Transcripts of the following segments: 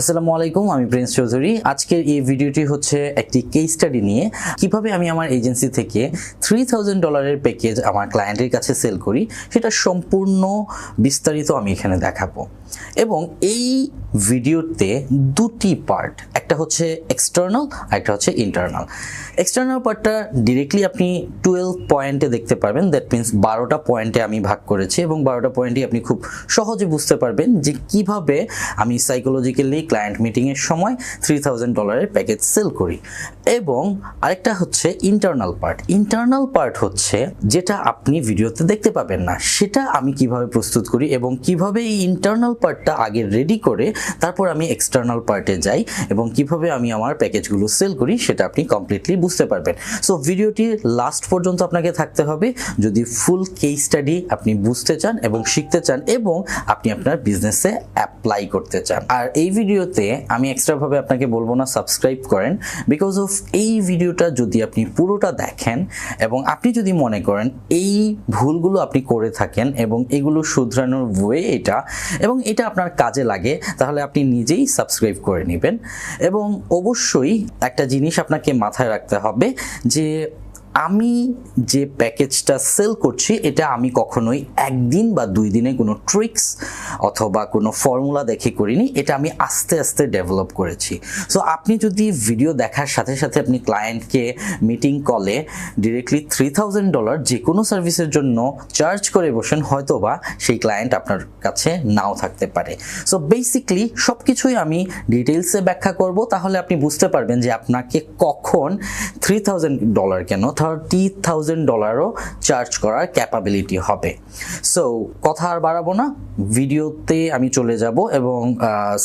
আসসালামু আলাইকুম, আমি প্রিন্স চৌধুরী। আজকের এই ভিডিওটি হচ্ছে একটি কেস স্টাডি নিয়ে কীভাবে আমি আমার এজেন্সি থেকে থ্রি থাউজেন্ড ডলারের প্যাকেজ আমার ক্লায়েন্টের কাছে সেল করি, সেটা সম্পূর্ণ বিস্তারিত আমি এখানে দেখাবো। এবং এই ভিডিওতে দুটি পার্ট একটা হচ্ছে এক্সটার্নাল আর একটা হচ্ছে ইন্টারনাল এক্সটার্নাল পার্টটা ডিরেক্টলি আপনি টুয়েলভ পয়েন্টে দেখতে পারবেন দ্যাট মিন্স বারোটা পয়েন্টে আমি ভাগ করেছি এবং বারোটা পয়েন্টই আপনি খুব সহজে বুঝতে পারবেন যে কীভাবে আমি সাইকোলজিক্যালি ক্লায়েন্ট মিটিংয়ের সময় থ্রি থাউজেন্ড ডলারের প্যাকেজ সেল করি। এবং আরেকটা হচ্ছে ইন্টারনাল পার্ট ইন্টারনাল পার্ট হচ্ছে যেটা আপনি ভিডিওতে দেখতে পাবেন না, সেটা আমি কীভাবে প্রস্তুত করি এবং কীভাবে এই ইন্টারনাল পার্টটা আগে রেডি করে তারপর আমি এক্সটার্নাল পার্টে যাই এবং কীভাবে আমি আমার প্যাকেজগুলো সেল করি সেটা আপনি কমপ্লিটলি বুঝতে পারবেন। সো ভিডিওটি লাস্ট পর্যন্ত আপনাকে থাকতে হবে। যদি ফুল কেস স্টাডি আপনি বুঝতে চান এবং শিখতে চান এবং আপনি আপনার বিজনেসে অ্যাপ্লাই করতে চান। আর এই ভিডিওতে আমি এক্সট্রাভাবে আপনাকে বলব না সাবস্ক্রাইব করেন বিকজ অফ এই ভিডিওটা যদি আপনি পুরোটা দেখেন এবং আপনি যদি মনে করেন এই ভুলগুলো আপনি করে থাকেন এবং এগুলো শুধরানোর ওয়ে এটা এবং এটা আপনার কাজে লাগে, তাহলে আপনি নিজেই সাবস্ক্রাইব করে নেবেন। এবং অবশ্যই একটা জিনিস আপনাকে মাথায় রাখতে হবে যে আমি যে প্যাকেজটা সেল করছি, এটা আমি কখনোই একদিন বা দুই দিনে কোনো ট্রিক্স অথবা কোনো ফর্মুলা দেখে করিনি, এটা আমি আস্তে আস্তে ডেভেলপ করেছি। সো আপনি যদি ভিডিও দেখার সাথে সাথে আপনি ক্লায়েন্টকে মিটিং কলে ডিরেক্টলি থ্রি থাউজেন্ড ডলার যে কোনো সার্ভিসের জন্য চার্জ করে বসেন হয়তো বা সেই ক্লায়েন্ট আপনার কাছে নাও থাকতে পারে। সো বেসিকলি সব কিছুই আমি ডিটেলসে ব্যাখ্যা করব, তাহলে আপনি বুঝতে পারবেন যে আপনাকে কখন থ্রি থাউজেন্ড ডলার কেন থার্টি থাউজেন্ড ডলারও চার্জ করার ক্যাপাবিলিটি হবে। সো কথা আর বাড়াবো না। ভিডিওতে আমি চলে যাব এবং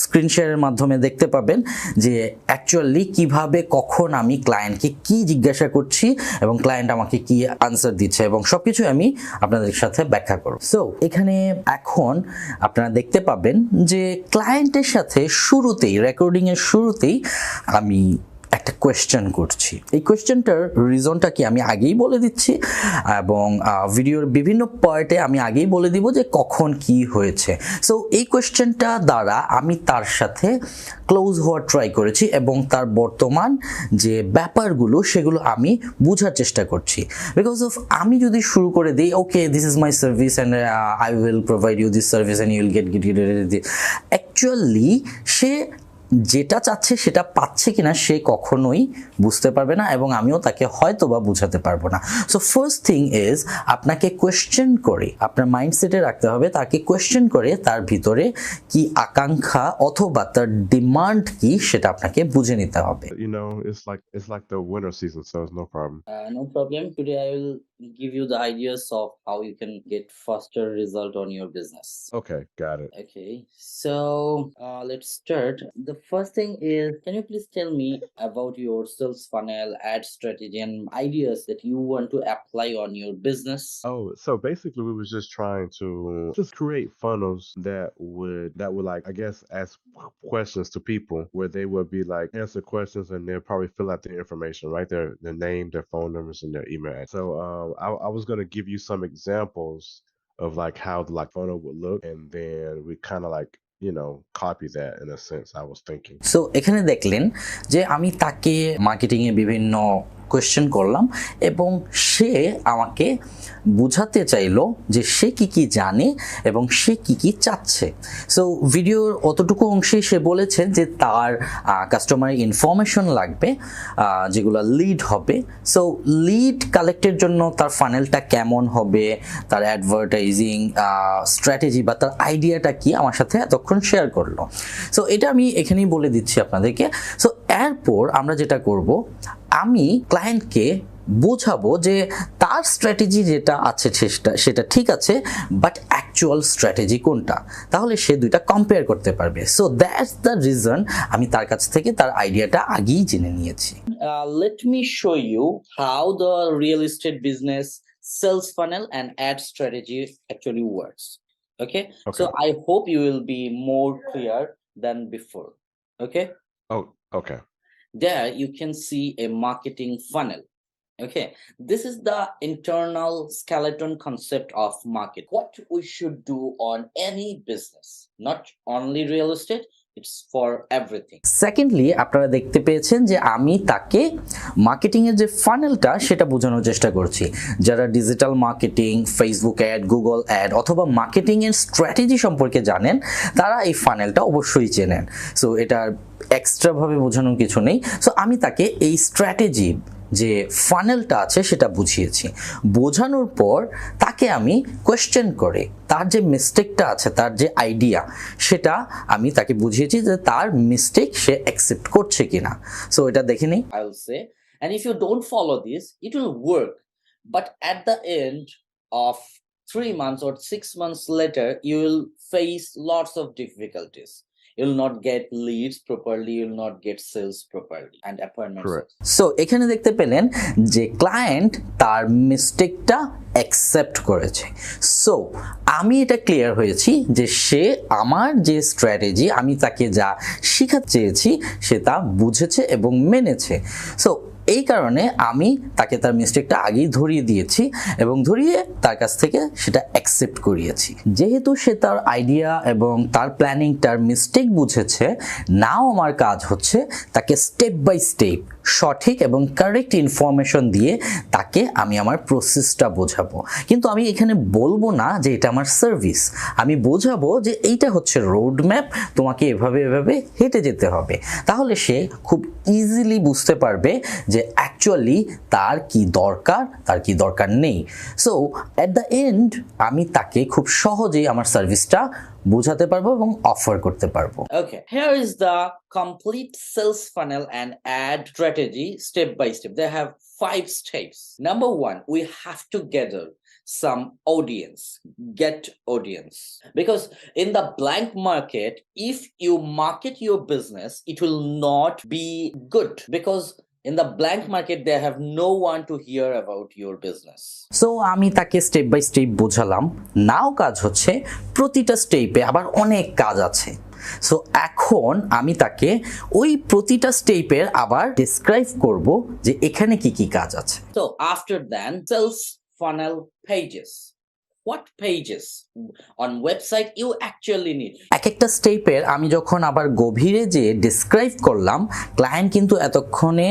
স্ক্রিন শেয়ারের মাধ্যমে দেখতে পাবেন যে অ্যাকচুয়ালি কীভাবে, কখন আমি ক্লায়েন্টকে কি জিজ্ঞাসা করছি এবং ক্লায়েন্ট আমাকে কি আনসার দিচ্ছে এবং সব কিছু আমি আপনাদের সাথে ব্যাখ্যা করব। সো এখানে এখন আপনারা দেখতে পাবেন যে ক্লায়েন্টের সাথে শুরুতেই রেকর্ডিংয়ের শুরুতেই আমি একটা কোয়েশ্চেন করছি এই কোয়েশ্চেনটার রিজনটা কি আমি আগেই বলে দিচ্ছি এবং ভিডিওর বিভিন্ন পার্টে আমি আগেই বলে দিব যে কখন কি হয়েছে সো এই কোয়েশ্চেনটা দ্বারা আমি তার সাথে ক্লোজ হওয়ার ট্রাই করেছি এবং তার বর্তমান যে ব্যাপারগুলো সেগুলো আমি বোঝার চেষ্টা করছি বিকজ অফ আমি যদি শুরু করে দিই okay this is my service and I will provide you this service and you will get get actually সে যেটা চাচ্ছে সেটা পাচ্ছে কিনা সে কখনোই বুঝতে পারবে না এবং আমিও তাকে হয়তো বা বুঝাতে পারব না সো ফার্স্ট থিং ইজ আপনাকে কোয়েশ্চেন করে আপনার মাইন্ডসেটে রাখতে হবে তাকে কোয়েশ্চেন করে তার ভিতরে কি আকাঙ্ক্ষা অথবা তার ডিমান্ড কি সেটা আপনাকে বুঝে নিতে হবে You know, it's like it's like the winter season, so it's no problem. Uh, no problem. Today I will give you the ideas of how you can get faster result on your business. Okay, got it. Okay, so uh, let's start. The first thing is, can you please tell me about your sales funnel, ad strategy, and ideas that you want to apply on your business? Oh, so basically, we was just trying to just create funnels that would that would like I guess ask questions to people where they would be like answer questions and they'll probably fill out the information, right? Their their name, their phone numbers, and their email. address. So um, I, I was gonna give you some examples of like how the like funnel would look, and then we kind of like you know copy that in a sense. I was thinking. So এখানে দেখলেন যে আমি তাকে মার্কেটিংয়ে বিভিন্ন question করলাম এবং সে আমাকে বুঝাতে চাইলো যে সে কি কি জানে এবং সে কি কি চাচ্ছে। সো ভিডিওর অতটুকু অংশেই সে বলেছে যে তার কাস্টমার ইনফরমেশন লাগবে যেগুলো লিড হবে। সো লিড কালেক্টের জন্য তার ফানেলটা কেমন হবে, তার অ্যাডভার্টাইজিং স্ট্র্যাটেজি বা তার আইডিয়াটা কি আমার সাথে এতক্ষণ শেয়ার করল। সো এটা আমি এখানেই বলে দিচ্ছি আপনাদেরকে। সো এরপর আমরা যেটা করব আমি ক্লায়েন্টকে বোঝাবো যে তার স্ট্র্যাটেজি যেটা আছে সেটা সেটা ঠিক আছে বাট অ্যাকচুয়াল স্ট্র্যাটেজি কোনটা তাহলে সে দুইটা কম্পেয়ার করতে পারবে সো দ্যাটস দ্য রিজন আমি তার কাছ থেকে তার আইডিয়াটা আগেই জেনে নিয়েছি let me show you how the real estate business sales funnel and ad strategy actually works okay Okay. So I hope you will be more clear than before. Okay. Oh. There you can see a marketing funnel. Okay. This is the internal skeleton concept of market. What we should do on any business, not only real estate. it's for everything. Secondly আপনারা দেখতে পেয়েছেন যে আমি তাকে মার্কেটিংয়ের যে ফানেলটা সেটা বোঝানোর চেষ্টা করছি যারা digital marketing Facebook ad Google ad অথবা মার্কেটিংয়ের স্ট্র্যাটেজি সম্পর্কে জানেন তারা এই ফানেলটা অবশ্যই চেনেন সো এটার এক্সট্রাভাবে বোঝানোর কিছু নেই সো আমি তাকে এই স্ট্র্যাটেজি যে ফানেলটা আছে সেটা বুঝিয়েছি বোঝানোর পর তাকে আমি কোয়েশ্চেন করে তার যে মিস্টেকটা আছে তার যে আইডিয়া সেটা আমি তাকে বুঝিয়েছি যে তার মিস্টেক সে অ্যাকসেপ্ট করছে কিনা সো এটা দেখে নিই I will say. And if you don't follow this, it will work. But at the end of three months or six months later, you will face lots of difficulties. You'll not get leads properly, you'll not get sales properly, and appointments. Correct. So এখানে দেখতে পেলেন যে client তার মিস্টেকটা accept করেছে so আমি এটা clear হয়েছি যে সে আমার যে স্ট্র্যাটেজি আমি তাকে যা শেখাতে চেয়েছি সে তা বুঝেছে এবং মেনেছে সো এই কারণে আমি তাকে তার মিস্টেকটা আগেই ধরিয়ে দিয়েছি এবং ধরিয়ে তার কাছ থেকে সেটা অ্যাকসেপ্ট করিয়েছি। যেহেতু সে তার আইডিয়া এবং তার প্ল্যানিংটার মিস্টেক বুঝেছে, নাও আমার কাজ হচ্ছে তাকে স্টেপ বাই স্টেপ সঠিক এবং কারেক্ট ইনফরমেশন দিয়ে তাকে আমি আমার প্রসেসটা বোঝাবো। কিন্তু আমি এখানে বলব না যে এটা আমার সার্ভিস আমি বোঝাবো যে এইটা হচ্ছে রোড ম্যাপ তোমাকে এভাবে এভাবে হেঁটে যেতে হবে। তাহলে সে খুব ইজিলি বুঝতে পারবে যে অ্যাকচুয়ালি তার কি দরকার, তার কি দরকার নেই। সো অ্যাট দ্য এন্ড আমি তাকে খুব সহজেই আমার সার্ভিসটা বোঝাতে পারব এবং অফার করতে পারব Okay, here is the complete sales funnel and ad strategy step by step. They have five steps. Number one, we have to gather some audience, get audience. Because in the blank market, if you market your business, it will not be good because in the blank market, they have no one to hear about your business. So আমি তাকে step by step বোঝালাম নাও কাজ হচ্ছে প্রতিটা স্টেপে আবার অনেক কাজ আছে সো এখন আমি তাকে ওই প্রতিটা স্টেপের আবার ডিসক্রাইব করব যে এখানে কি কি কাজ আছে So after then, sales funnel pages. What pages? On website you actually need? এক একটা স্টেপের আমি যখন আবার গভীরে যে ডিসক্রাইব করলাম ক্লায়েন্ট কিন্তু এতক্ষণে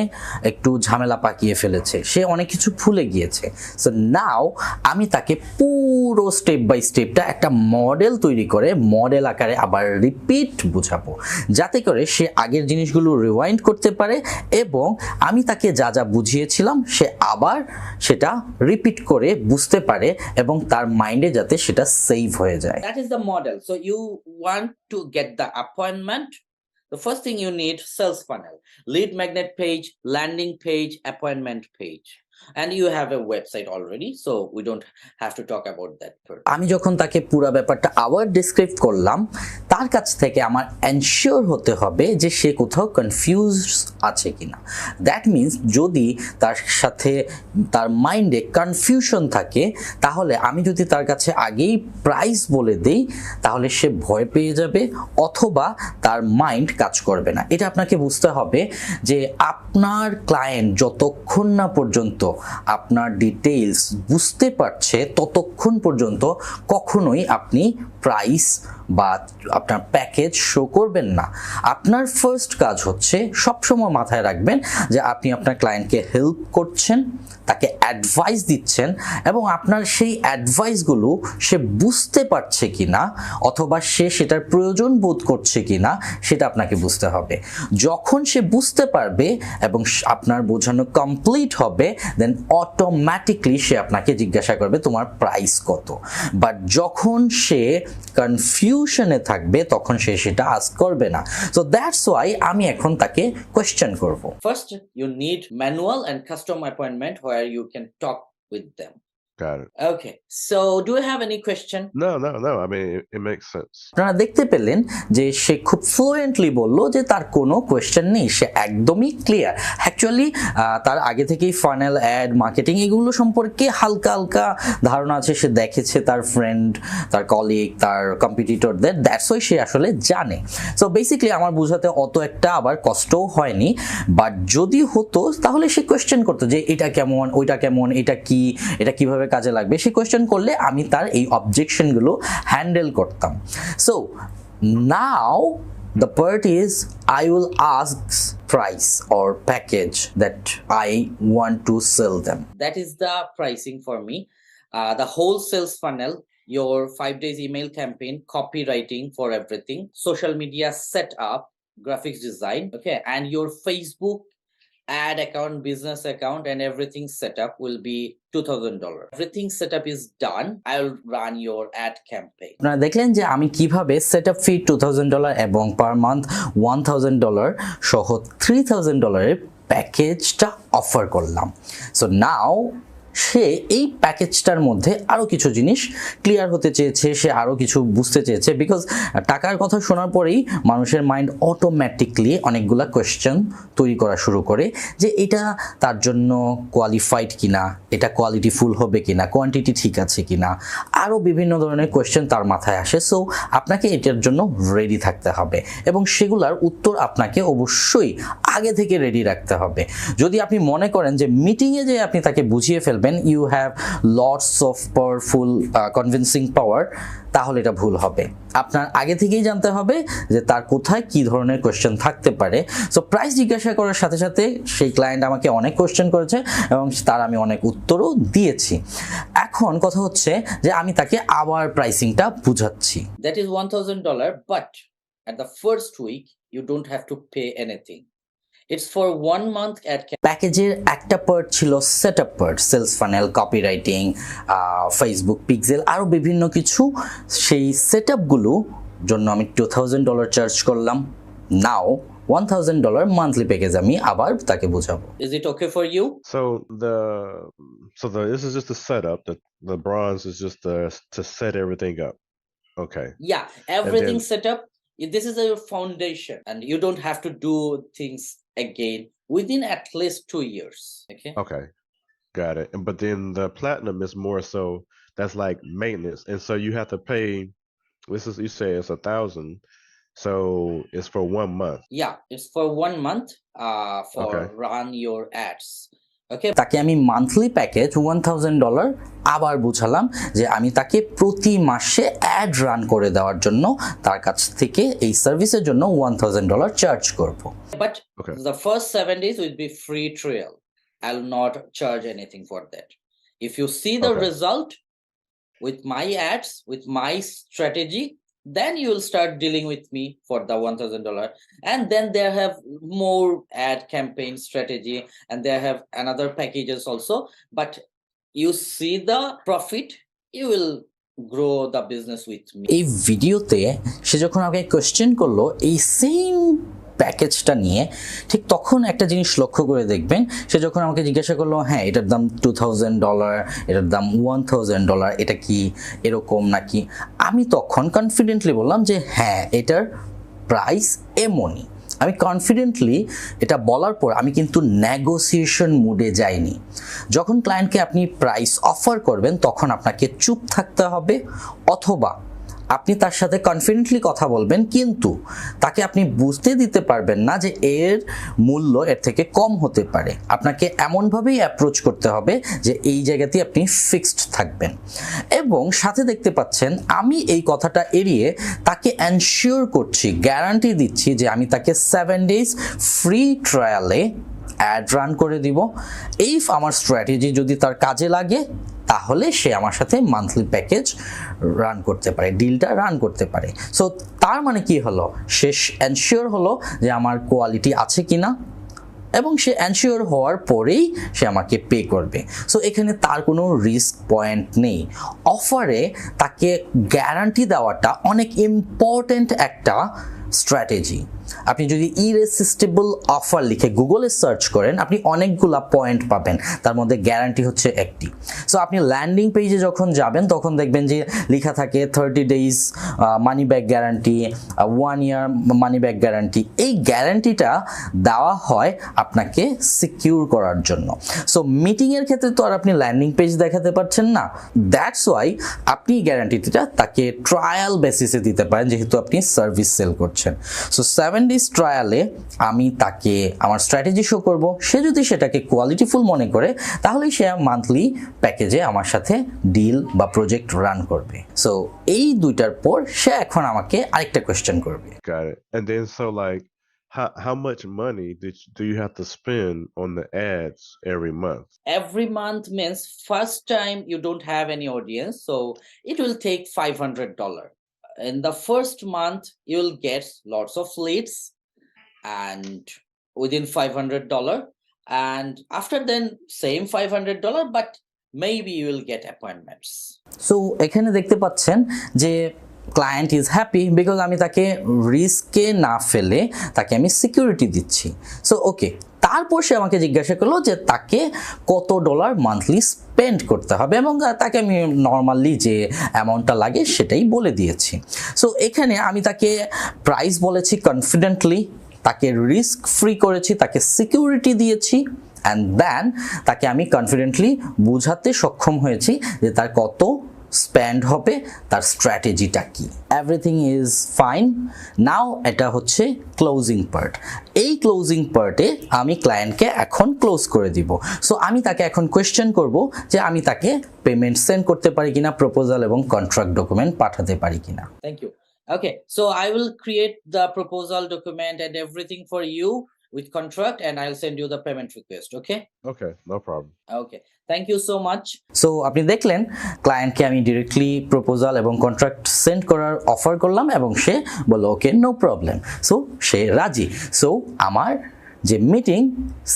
একটু ঝামেলা পাকিয়ে ফেলেছে। সে অনেক কিছু ভুলে গিয়েছে। সো নাও আমি তাকে পুরো স্টেপ বাই স্টেপটা একটা মডেল তৈরি করে মডেল আকারে আবার রিপিট বুঝাবো। যাতে করে সে আগের জিনিসগুলো রিওয়াইন্ড করতে পারে এবং আমি তাকে যা যা বুঝিয়েছিলাম, সে আবার সেটা রিপিট করে বুঝতে পারে এবং তার মাইন্ডে যাতে সেটা সেভ হয়ে যায় That is the model. So you want to get the appointment. The first thing you need sales funnel, lead magnet page, landing page, appointment page. And you have a website already, so we don't have to talk about that. আমি যখন তাকে পুরো ব্যাপারটা আবার describe করলাম তার কাছ থেকে আমার এনশিওর হতে হবে যে সে কোথাও কনফিউজ আছে কিনা দ্যাট মিন্স যদি তার সাথে তার মাইন্ডে কনফিউশন থাকে তাহলে আমি যদি তার কাছে আগেই প্রাইস বলে দেই তাহলে সে ভয় পেয়ে যাবে অথবা তার মাইন্ড কাজ করবে না এটা আপনাকে বুঝতে হবে যে আপনার ক্লায়েন্ট যতক্ষণ না পর্যন্ত আপনার ডিটেইলস বুঝতে পারছে ততক্ষণ পর্যন্ত কখনোই আপনি প্রাইস বা আপনার প্যাকেজ শো করবেন না। আপনার ফার্স্ট কাজ হচ্ছে সবসময় মাথায় রাখবেন যে আপনি আপনার ক্লায়েন্টকে হেল্প করছেন তাকে অ্যাডভাইস দিচ্ছেন এবং আপনার সেই অ্যাডভাইসগুলো সে বুঝতে পারছে কি না অথবা সে সেটার প্রয়োজন বোধ করছে কি না সেটা আপনাকে বুঝতে হবে। যখন সে বুঝতে পারবে এবং আপনার বোঝানো কমপ্লিট হবে দেন অটোমেটিকলি সে আপনাকে জিজ্ঞাসা করবে তোমার প্রাইস কত। বাট যখন সে কনফিউশনে থাকবে, তখন সে সেটা আস্ক করবে না। সো দ্যাটস ওয়াই আমি এখন তাকে কোয়েশ্চেন করব। First you need manual and and appointment appointment where you can talk with them. Got it. Okay, so do you have any question? No, no, no. I mean, it, it makes sense. আপনারা দেখতে পেলেন যে সে খুব fluently বলল যে তার কোনো question নেই সে একদমই ক্লিয়ার অ্যাকচুয়ালি তার আগে থেকেই ফাইনাল অ্যাড মার্কেটিং এগুলো সম্পর্কে হালকা হালকা ধারণা আছে সে দেখেছে তার ফ্রেন্ড তার কলিগ তার কম্পিটিটরদের দ্যাটস ওই সে আসলে জানে সো বেসিক্যালি আমার বোঝাতে অত একটা আবার কষ্টও হয়নি বাট যদি হতো তাহলে সে কোয়েশ্চেন করতো যে এটা কেমন ওইটা কেমন এটা কি এটা কীভাবে কাজে লাগবে সে কোয়েশ্চেন করলে আমি তার এই অবজেকশনগুলো হ্যান্ডেল করতাম so now the part is I will ask price or package that I want to sell them. that is the pricing for me uh, the whole sales funnel your five days email campaign copywriting for everything social media setup graphics design okay and your facebook ad account business account and everything set up will be $2000 everything setup is done i'll run your ad campaign আপনারা দেখলেন যে আমি কীভাবে set up fee two thousand dollar এবং per month one thousand dollar সহ three thousand ডলারের প্যাকেজটা offer করলাম সো নাও সে এই প্যাকেজটার মধ্যে আরও কিছু জিনিস ক্লিয়ার হতে চেয়েছে, সে আরও কিছু বুঝতে চেয়েছে বিকজ টাকার কথা শোনার পরেই মানুষের মাইন্ড অটোমেটিকলি অনেকগুলা কোয়েশ্চেন তৈরি করা শুরু করে যে এটা তার জন্য কোয়ালিফাইড কিনা, এটা কোয়ালিটি ফুল হবে কিনা কোয়ান্টিটি ঠিক আছে কিনা আরও বিভিন্ন ধরনের কোয়েশ্চেন তার মাথায় আসে। সো আপনাকে এটার জন্য রেডি থাকতে হবে এবং সেগুলার উত্তর আপনাকে অবশ্যই আগে থেকে রেডি রাখতে হবে। যদি আপনি মনে করেন যে মিটিংয়ে যে আপনি তাকে বুঝিয়ে ফেলবেন you have lots of powerful convincing power তাহলে এটা ভুল হবে। আপনার আগে থেকেই জানতে হবে যে তার কোথায় কি ধরনের কোয়েশ্চেন থাকতে পারে। সো প্রাইস জিজ্ঞাসা করার সাথে সাথে সেই ক্লায়েন্ট আমাকে অনেক কোয়েশ্চেন করেছে এবং তার আমি অনেক উত্তরও দিয়েছি। এখন কথা হচ্ছে যে আমি তাকে আবার প্রাইসিংটা বুঝাচ্ছি। That is $1000 but at the first week you don't have to pay anything it's for one month ad প্যাকেজের একটা পার্ট ছিল set up part sales funnel copywriting Facebook pixel আরও বিভিন্ন কিছু সেই সেট আপগুলো জন্য আমি টু থাউজেন্ড ডলার চার্জ করলাম now one thousand dollar monthly package আমি আবার তাকে বোঝাবো is it okay for you So the so the this is just the setup. The the bronze is just the to set everything up. Okay. yeah everything then- set up this is your foundation and you don't have to do things again within at least two years okay Okay. Got it. And but then the platinum is more so that's like maintenance. And so you have to pay this is you say it's a thousand. So it's for one month. yeah it's for one month uh for Okay. run your ads okay তাকে আমি monthly package one thousand dollar আবার বুঝালাম যে আমি তাকে প্রতি মাসে add run করে দেওয়ার জন্য তার কাছ থেকে এই সার্ভিসের জন্য ওয়ান থাউজেন্ড ডলার চার্জ করব but Okay. the first seven days will be free trial i'll not charge anything for that if you see the Okay. result with my ads with my strategy then you will start dealing with me for the $1000 and then they have more ad campaign strategy and they have another packages also but you see the profit you will grow the business with me এই ভিডিওতে সে যখন আমাকে question করল এই same প্যাকেজটা নিয়ে ঠিক তখন একটা জিনিস লক্ষ্য করে দেখবেন, সে যখন আমাকে জিজ্ঞাসা করল হ্যাঁ এটার দাম টু থাউজেন্ড ডলার এটার দাম ওয়ান থাউজেন্ড ডলার এটা কি এরকম নাকি? আমি তখন কনফিডেন্টলি বললাম যে হ্যাঁ এটার প্রাইস এমনই। আমি কনফিডেন্টলি এটা বলার পর আমি কিন্তু নেগোসিয়েশন মুডে যাইনি। যখন ক্লায়েন্টকে আপনি প্রাইস অফার করবেন, তখন আপনাকে চুপ থাকতে হবে অথবা আপনি তার সাথে কনফিডেন্টলি কথা বলবেন, কিন্তু তাকে আপনি বুঝতে দিতে পারবেন না যে এর মূল্য এর থেকে কম হতে পারে। আপনাকে এমনভাবেই অ্যাপ্রোচ করতে হবে যে এই জায়গাতেই আপনি ফিক্সড থাকবেন। এবং সাথে দেখতে পাচ্ছেন, আমি এই কথাটা এড়িয়ে তাকে এনশিওর করছি গ্যারান্টি দিচ্ছি যে আমি তাকে সেভেন ডেজ ফ্রি ট্রায়ালে অ্যাড রান করে দিব। এই আমার স্ট্র্যাটেজি যদি তার কাজে লাগে, তাহলে সে আমার সাথে মান্থলি প্যাকেজ রান করতে পারে ডিলটা রান করতে পারে। সো তার মানে কি হলো? সে এনশিওর হলো যে আমার কোয়ালিটি আছে কি না এবং সে অ্যানশিওর হওয়ার পরেই সে আমাকে পে করবে। সো এখানে তার কোনো রিস্ক পয়েন্ট নেই। অফারে তাকে গ্যারান্টি দেওয়াটা অনেক ইম্পর্ট্যান্ট একটা স্ট্র্যাটেজি আপনি যদি ইরেসিস্টেবল অফার লিখে গুগলে সার্চ করেন, আপনি অনেকগুলা পয়েন্ট পাবেন। তার মধ্যে গ্যারান্টি হচ্ছে একটি। সো আপনি ল্যান্ডিং পেজে যখন যাবেন, তখন দেখবেন যে লেখা থাকে thirty days money back guarantee one year money back guarantee এই গ্যারান্টিটা দেওয়া হয় আপনাকে সিকিউর করার জন্য। সো মিটিংয়ের ক্ষেত্রে তো আর আপনি ল্যান্ডিং পেজ দেখাতে পারছেন না। দ্যাটস ওয়াই আপনি গ্যারান্টিটা তাকে ট্রায়াল বেসিসে দিতে পারেন, যেহেতু আপনি সার্ভিস সেল করছেন। সো সেভেন ডেজ ট্রায়ালে আমি তাকে আমার স্ট্র্যাটেজি শো করব সে যদি সেটাকে কোয়ালিটিফুল মনে করে তাহলেই সে মান্থলি প্যাকেজে আমার সাথে ডিল বা প্রজেক্ট রান করবে সো এই দুইটার পর সে এখন আমাকে আরেকটা কোয়েশ্চেন করবে And then so like how how much money did you, do you have to spend on the ads every month? every month means first time you don't have any audience so it will take $500 in the first month you'll get lots of leads and within $500 and after then same $500 but maybe you will get appointments so এখানে দেখতে পাচ্ছেন যে client is happy because আমি তাকে রিস্কে না ফেলে তাকে আমি সিকিউরিটি দিচ্ছি সো ওকে তারপর সে আমাকে জিজ্ঞাসা করল যে তাকে কত ডলার মান্থলি স্পেন্ড করতে হবে এবং তাকে আমি নর্মালি যে অ্যামাউন্টটা লাগে সেটাই বলে দিয়েছি। সো এখানে আমি তাকে প্রাইস বলেছি কনফিডেন্টলি তাকে রিস্ক ফ্রি করেছি, তাকে সিকিউরিটি দিয়েছি অ্যান্ড দেন তাকে আমি কনফিডেন্টলি বুঝাতে সক্ষম হয়েছি যে তার কত স্প্যান্ড হবে তার স্ট্র্যাটেজিটা কি? এভরিথিং ইজ ফাইন নাও এটা হচ্ছে ক্লোজিং পার্ট এই ক্লোজিং পার্টে আমি ক্লায়েন্টকে এখন ক্লোজ করে দিব। সো আমি তাকে এখন কোয়েশ্চেন করব যে আমি তাকে পেমেন্ট সেন্ড করতে পারি কিনা প্রপোজাল এবং কন্ট্রাক্ট ডকুমেন্ট পাঠাতে পারি কিনা। Thank you okay so I will create the proposal document and everything for you with contract and I will send you the payment request okay okay no problem okay Thank you so much so আপনি দেখলেন ক্লায়েন্টকে আমি directly proposal এবং contract send করার offer করলাম এবং সে বলল ওকে নো প্রবলেম সো সে রাজি। সো আমার যে মিটিং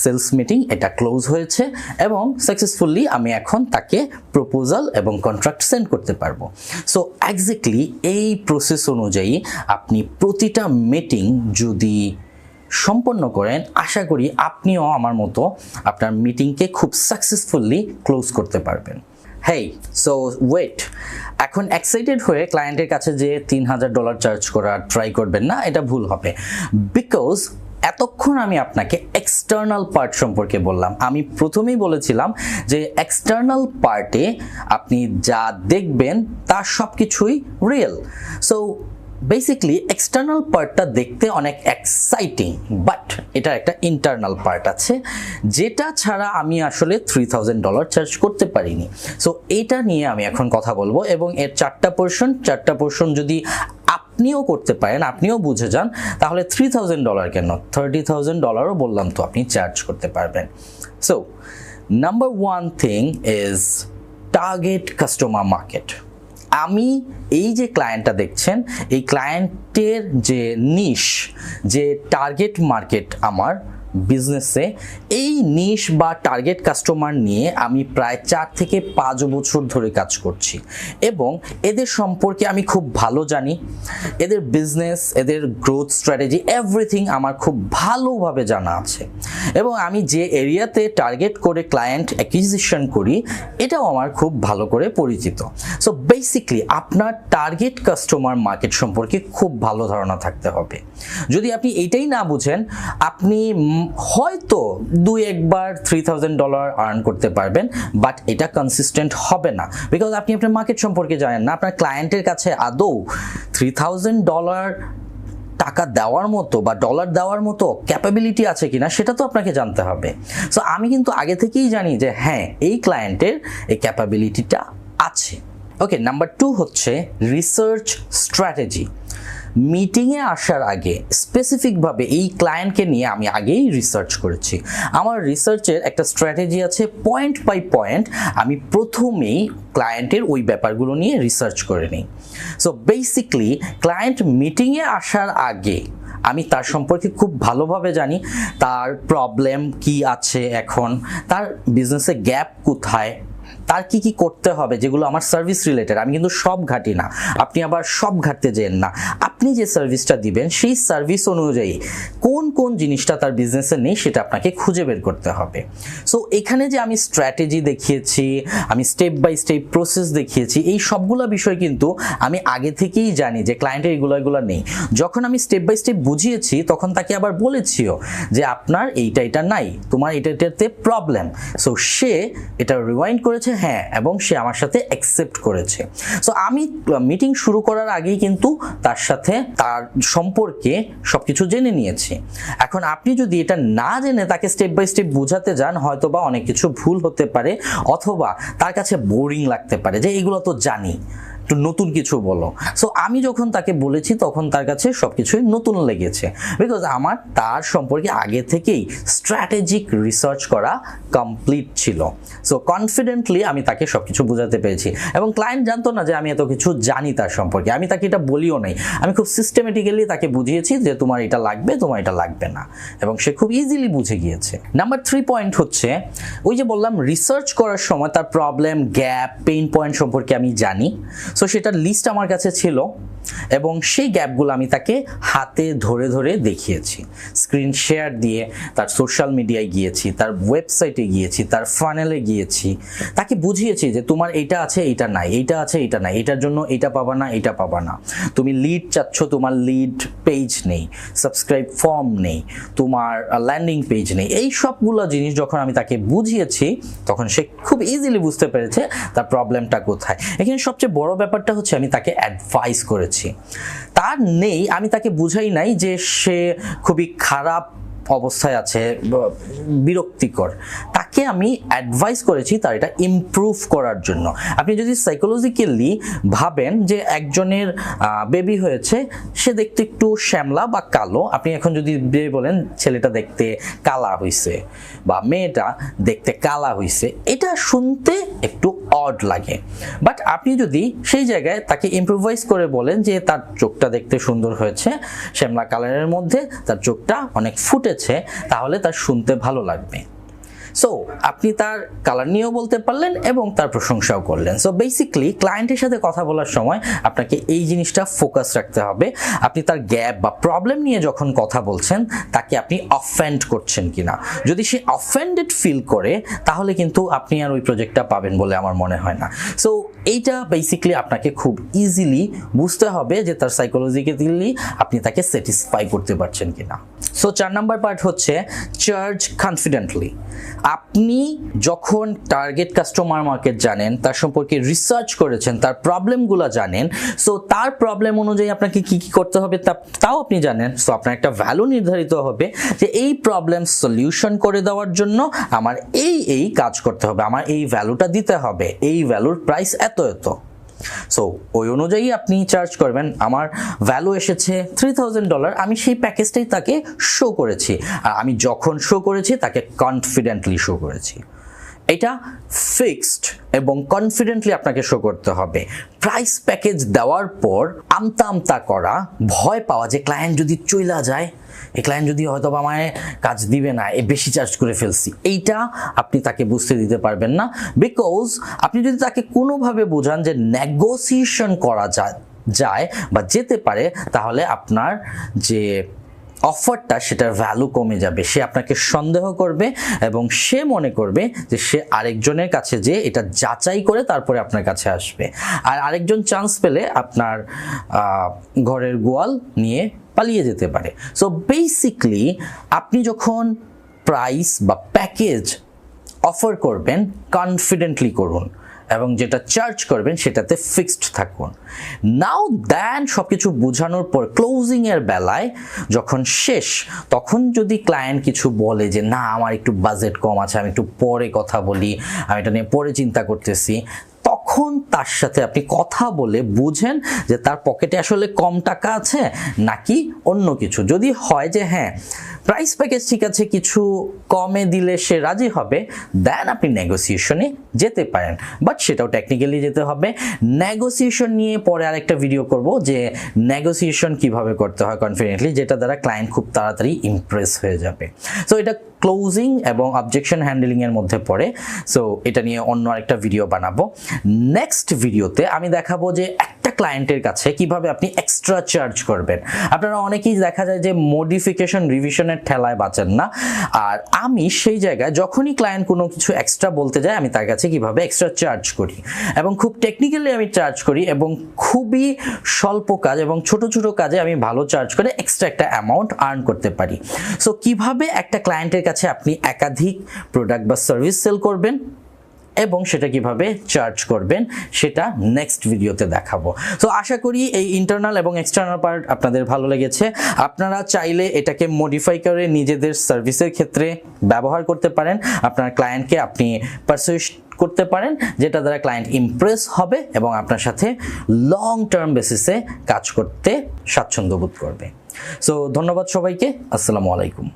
সেলস মিটিং এটা ক্লোজ হয়েছে এবং সাকসেসফুলি আমি এখন তাকে প্রপোজাল এবং কন্ট্রাক্ট সেন্ড করতে পারব। সো একজ্যাক্টলি এই প্রসেস অনুযায়ী আপনি প্রতিটা মিটিং যদি সম্পন্ন করেন, আশা করি আপনিও আমার মতো আপনার মিটিংকে খুব সাকসেসফুলি ক্লোজ করতে পারবেন। হেই সো ওয়েট এখন এক্সাইটেড হয়ে ক্লায়েন্টের কাছে যে তিন হাজার ডলার চার্জ করার ট্রাই করবেন না, এটা ভুল হবে। বিকজ এতক্ষণ আমি আপনাকে এক্সটার্নাল পার্ট সম্পর্কে বললাম। আমি প্রথমেই বলেছিলাম যে এক্সটার্নাল পার্টে আপনি যা দেখবেন তা সব কিছুই রিয়েল সো বেসিকলি এক্সটার্নাল পার্টটা দেখতে অনেক এক্সাইটিং বাট এটা একটা ইন্টারনাল পার্ট আছে, যেটা ছাড়া আমি আসলে থ্রি থাউজেন্ড ডলার চার্জ করতে পারিনি। সো এটা নিয়ে আমি এখন কথা বলব, এবং এর চারটা পোর্শন চারটা পোর্শন যদি আপনিও করতে পারেন, আপনিও বুঝে যান, তাহলে থ্রি থাউজেন্ড ডলার কেন? থার্টি থাউজেন্ড ডলারও বললাম তো আপনি চার্জ করতে পারবেন। So number one thing is target customer market আমি এই যে ক্লায়েন্টটা দেখছেন এই ক্লায়েন্টের যে নিশ যে টার্গেট মার্কেট আমার বিজনেসে এই নিশ বা টার্গেট কাস্টমার নিয়ে আমি প্রায় চার থেকে পাঁচ বছর ধরে কাজ করছি। এবং এদের সম্পর্কে আমি খুব ভালো জানি। এদের বিজনেস এদের গ্রোথ স্ট্র্যাটেজি এভরিথিং আমার খুব ভালোভাবে জানা আছে। এবং আমি যে এরিয়াতে টার্গেট করে ক্লায়েন্ট অ্যাকুইজিশন করি, এটাও আমার খুব ভালো করে পরিচিত। সো বেসিকলি আপনার টার্গেট কাস্টমার মার্কেট সম্পর্কে খুব ভালো ধারণা থাকতে হবে। যদি আপনি এইটাই না বুঝেন, আপনি হয়তো দুই একবার থ্রি থাউজেন্ড ডলার আর্ন করতে পারবেন বাট এটা কনসিস্টেন্ট হবে না। বিকজ আপনি আপনার মার্কেট সম্পর্কে জানেন না, আপনার ক্লায়েন্টের কাছে আদৌ থ্রি থাউজেন্ড ডলার টাকা দেওয়ার মতো বা ডলার দেওয়ার মতো ক্যাপাবিলিটি আছে কিনা, সেটা তো আপনাকে জানতে হবে। সো আমি কিন্তু আগে থেকেই জানি যে হ্যাঁ এই ক্লায়েন্টের এই ক্যাপাবিলিটিটা আছে। ওকে নাম্বার টু হচ্ছে রিসার্চ স্ট্র্যাটেজি মিটিংয়ে আসার আগে স্পেসিফিকভাবে এই ক্লায়েন্টকে নিয়ে আমি আগেই রিসার্চ করেছি। আমার রিসার্চের একটা স্ট্র্যাটেজি আছে পয়েন্ট বাই পয়েন্ট আমি প্রথমেই ক্লায়েন্টের ওই ব্যাপারগুলো নিয়ে রিসার্চ করে নিই। সো বেসিকলি ক্লায়েন্ট মিটিংয়ে আসার আগে আমি তার সম্পর্কে খুব ভালোভাবে জানি, তার প্রবলেম কি আছে এখন, তার বিজনেসে গ্যাপ কোথায় তার কি কি করতে হবে যেগুলো আমার সার্ভিস রিলেটেড আমি কিন্তু সব ঘাটি না। আপনি আবার সব ঘাটতে যেন না। আপনি যে সার্ভিসটা দিবেন, সেই সার্ভিস অনুযায়ী কোন কোন জিনিসটা তার বিজনেসে নেই সেটা আপনাকে খুঁজে বের করতে হবে। সো এখানে যে আমি স্ট্র্যাটেজি দেখিয়েছি, আমি স্টেপ বাই স্টেপ প্রসেস দেখিয়েছি, এই সবগুলো বিষয় কিন্তু আমি আগে থেকেই জানি যে ক্লায়েন্টের এগুলো এগুলো নেই। যখন আমি স্টেপ বাই স্টেপ বুঝিয়েছি, তখন তাকে আবার বলেছিও যে আপনার এইটা, এটা নাই, তোমার এটা এটাতে প্রবলেম সো সে এটা রিওয়াইন্ড করেছে হ্যাঁ এবং সে আমার সাথে অ্যাকসেপ্ট করেছে। সো আমি মিটিং শুরু করার আগেই কিন্তু তার সাথে তার সম্পর্কে সব কিছু জেনে নিয়েছি। এখন আপনি যদি এটা না জেনে তাকে স্টেপ বাই স্টেপ বোঝাতে যান হয়তো বা অনেক কিছু ভুল হতে পারে, অথবা তার কাছে বোরিং লাগতে পারে যে, এগুলো তো জানি। একটু নতুন কিছু বলো। সো আমি যখন তাকে বলেছি, তখন তার কাছে সব কিছুই নতুন লেগেছে। বিকজ আমার তার সম্পর্কে আগে থেকেই স্ট্র্যাটেজিক রিসার্চ করা কমপ্লিট ছিল। সো কনফিডেন্টলি আমি তাকে সবকিছু বোঝাতে পেরেছি। এবং ক্লায়েন্ট জানতো না যে আমি এত কিছু জানি তার সম্পর্কে। আমি তাকে এটা বলিও নাই। আমি খুব সিস্টেমেটিক্যালি তাকে বুঝিয়েছি যে তোমার এটা লাগবে, তোমার এটা লাগবে না। এবং সে খুব ইজিলি বুঝে গিয়েছে। নাম্বার থ্রি পয়েন্ট হচ্ছে, ওই যে বললাম রিসার্চ করার সময় তার প্রবলেম গ্যাপ পেইন পয়েন্ট সম্পর্কে আমি জানি। সো সেটার লিস্ট আমার কাছে ছিল এবং সেই গ্যাপগুলো আমি তাকে হাতে ধরে ধরে দেখিয়েছি। স্ক্রিন শেয়ার দিয়ে তার সোশ্যাল মিডিয়ায় গিয়েছি, তার ওয়েবসাইটে গিয়েছি, তার ফানেলে গিয়েছি। তাকে বুঝিয়েছি যে তোমার এইটা আছে, এটা নাই এইটা আছে, এটা নাই, এটার জন্য এটা পাবা না, এটা পাবা না। তুমি লিড চাচ্ছ, তোমার লিড পেজ নেই সাবস্ক্রাইব ফর্ম নেই, তোমার ল্যান্ডিং পেজ নেই। এই সবগুলো জিনিস যখন আমি তাকে বুঝিয়েছি, তখন সে খুব ইজিলি বুঝতে পেরেছে তার প্রবলেমটা কোথায়। এখানে সবচেয়ে বড় ব্যাপারটা হচ্ছে আমি তাকে অ্যাডভাইস করেছি। তার নেই, আমি তাকে বুঝাই নাই যে সে খুবই খারাপ অবস্থায় আছে বিরক্তিকর। তাকে আমি অ্যাডভাইস করেছি তার এটা ইমপ্রুভ করার জন্য। আপনি যদি সাইকোলজিক্যালি ভাবেন যে একজনের বেবি হয়েছে, সে দেখতে একটু শ্যামলা বা কালো, আপনি এখন যদি বলেন ছেলেটা দেখতে কালা হইছে বা মেয়েটা দেখতে কালা হইছে, এটা শুনতে একটু অড লাগে। বাট আপনি যদি সেই জায়গায় তাকে ইম্প্রোভাইজ করে বলেন যে তার চোখটা দেখতে সুন্দর হয়েছে, শ্যামলা কালারের মধ্যে, তার চোখটা অনেক ফুটেছে তাহলে তার শুনতে ভালো লাগবে। সো আপনি তার কালার নিয়েও বলতে পারলেন এবং তার প্রশংসাও করলেন। সো বেসিকলি ক্লায়েন্টের সাথে কথা বলার সময় আপনাকে এই জিনিসটা ফোকাস রাখতে হবে। আপনি তার গ্যাপ বা প্রবলেম নিয়ে যখন কথা বলছেন, তাকে আপনি অফেন্ড করছেন কিনা। যদি সে অফেন্ডেড ফিল করে, তাহলে কিন্তু আপনি আর ওই প্রজেক্টটা পাবেন বলে আমার মনে হয় না। সো এইটা বেসিকলি আপনাকে খুব ইজিলি বুঝতে হবে যে তার সাইকোলজিক্যালি আপনি তাকে স্যাটিসফাই করতে পারছেন কিনা। সো চার নাম্বার পার্ট হচ্ছে চার্জ কনফিডেন্টলি আপনি যখন টার্গেট কাস্টমার মার্কেট জানেন, তার সম্পর্কে রিসার্চ করেছেন, তার প্রবলেমগুলো জানেন সো তার প্রবলেম অনুযায়ী আপনাকে কি কি করতে হবে তা, তাও আপনি জানেন। সো আপনার একটা ভ্যালু নির্ধারিত হবে যে এই প্রবলেম সলিউশন করে দেওয়ার জন্য আমার এই এই কাজ করতে হবে, আমার এই ভ্যালুটা দিতে হবে, এই ভ্যালুর প্রাইস এত এত। সো ওই অনুযায়ী আপনি চার্জ করবেন। আমার ভ্যালু এসেছে থ্রি থাউজেন্ড ডলার আমি সেই প্যাকেজটাই তাকে শো করেছি। আর আমি যখন শো করেছি, তাকে কনফিডেন্টলি শো করেছি। এটা ফিক্সড এবং কনফিডেন্টলি আপনাকে শো করতে হবে। প্রাইস প্যাকেজ দেওয়ার পর আমতা আমতা করা, ভয় পাওয়া যে ক্লায়েন্ট যদি চইলা যায় এই ক্লায়েন্ট যদি হয়তো বা আমায় কাজ দিবে না, এ বেশি চার্জ করে ফেলছি, এইটা আপনি তাকে বুঝতে দিতে পারবেন না। বিকজ আপনি যদি তাকে কোনোভাবে বোঝান যে নেগোসিয়েশন করা যায় যায় বা যেতে পারে, তাহলে আপনার যে অফারটা সেটার ভ্যালু কমে যাবে। সে আপনাকে সন্দেহ করবে এবং সে মনে করবে যে সে আরেকজনের কাছে যে এটা যাচাই করে তারপরে আপনার কাছে আসবে। আর আরেকজন চান্স পেলে আপনার ঘরের গোয়াল নিয়ে পালিয়ে যেতে পারে। সো বেসিকলি আপনি যখন প্রাইস বা প্যাকেজ অফার করবেন কনফিডেন্টলি করুন এবং যেটা চার্জ করবেন, সেটাতে ফিক্সড থাকুন। নাও দেন সব কিছু বোঝানোর পর ক্লোজিংয়ের বেলায় যখন শেষ, তখন যদি ক্লায়েন্ট কিছু বলে যে, না, আমার একটু বাজেট কম আছে, আমি একটু পরে কথা বলি, আমি এটা নিয়ে পরে চিন্তা করতেছি তখন তার সাথে আপনি কথা বলে বুঝেন যে তার পকেটে আসলে কম টাকা আছে নাকি অন্য কিছু? যদি হয় যে হ্যাঁ প্রাইস প্যাকেজ ঠিক আছে, কিছু কমে দিলে সে রাজি হবে দেন আপনি নেগোসিয়েশনে যেতে পারেন। বাট সেটাও টেকনিক্যালি যেতে হবে। নেগোসিয়েশন নিয়ে পরে আরেকটা ভিডিও করব যে নেগোসিয়েশন কীভাবে করতে হয় কনফিডেন্টলি যেটা দ্বারা ক্লায়েন্ট খুব তাড়াতাড়ি ইমপ্রেস হয়ে যাবে। সো এটা ক্লোজিং এবং অবজেকশন হ্যান্ডলিং এর মধ্যে পড়ে। সো এটা নিয়ে অন্য আরেকটা ভিডিও বানাবো। নেক্সট ভিডিওতে আমি দেখাবো যে একটা ক্লায়েন্টের কাছে কীভাবে আপনি এক্সট্রা চার্জ করবেন। আপনারা অনেকেই দেখা যায় যে মডিফিকেশন রিভিশনের ঠেলায় বাঁচেন না। আর আমি সেই জায়গায় যখনই ক্লায়েন্ট কোনো কিছু এক্সট্রা বলতে যায়, আমি তার কাছে কীভাবে এক্সট্রা চার্জ করি। এবং খুব টেকনিক্যালি আমি চার্জ করি এবং খুবই স্বল্প কাজ এবং ছোট ছোট কাজে আমি ভালো চার্জ করে এক্সট্রা একটা অ্যামাউন্ট আর্ন করতে পারি। সো কীভাবে একটা ক্লায়েন্টের কাছে আপনি একাধিক প্রোডাক্ট বা সার্ভিস সেল করবেন এবং সেটা কীভাবে চার্জ করবেন সেটা নেক্সট ভিডিওতে দেখাবো। তো আশা করি এই ইন্টারনাল এবং এক্সটার্নাল পার্ট আপনাদের ভালো লেগেছে। আপনারা চাইলে এটাকে মডিফাই করে নিজেদের সার্ভিসের ক্ষেত্রে ব্যবহার করতে পারেন। আপনার ক্লায়েন্টকে আপনি পারসুয়েট করতে পারেন, যেটা দ্বারা ক্লায়েন্ট ইমপ্রেস হবে এবং আপনার সাথে লং টার্ম বেসিসে কাজ করতে স্বাচ্ছন্দ্য বোধ করবে। সো ধন্যবাদ সবাইকে। আসসালামু আলাইকুম।